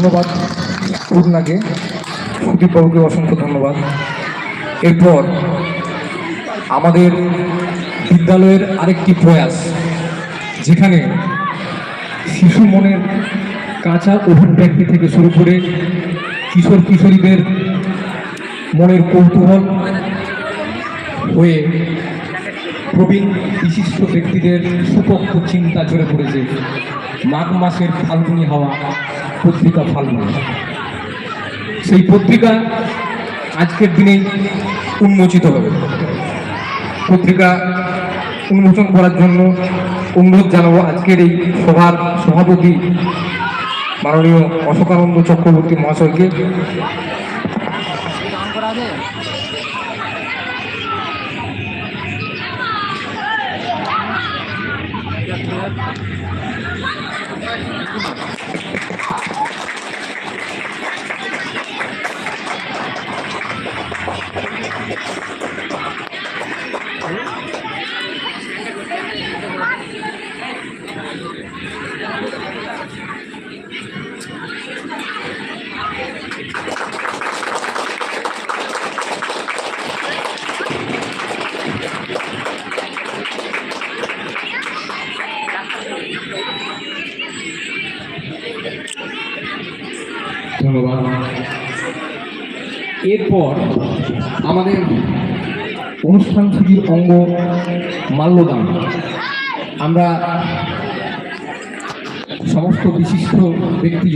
ধন্যবাদ। পূর্ণাকে সুদীপ বাবুকে অসংখ্য ধন্যবাদ। এরপর আমাদের বিদ্যালয়ের আরেকটি প্রয়াস, যেখানে শিশু মনের কাঁচা অভিব্যক্তি থেকে শুরু করে কিশোর কিশোরীদের মনের কৌতূহল হয়ে প্রবীণ বিশিষ্ট ব্যক্তিদের সুপক্ষ চিন্তা ঝরে পড়েছে। মাঘ মাসের ফাল্গুনি হওয়া পত্রিকা ফাল্গুনি। সেই পত্রিকা আজকের দিনেই উন্মোচিত হবে। পত্রিকা উন্মোচন করার জন্য অনুরোধ জানাব আজকের এই সভার সভাপতি মাননীয় অশোকানন্দ চক্রবর্তী মহাশয়কে। 我要 ধন্যবাদ। এরপর আমাদের অনুষ্ঠান ছুটির অঙ্গ মাল্যদান। আমরা সমস্ত বিশিষ্ট ব্যক্তি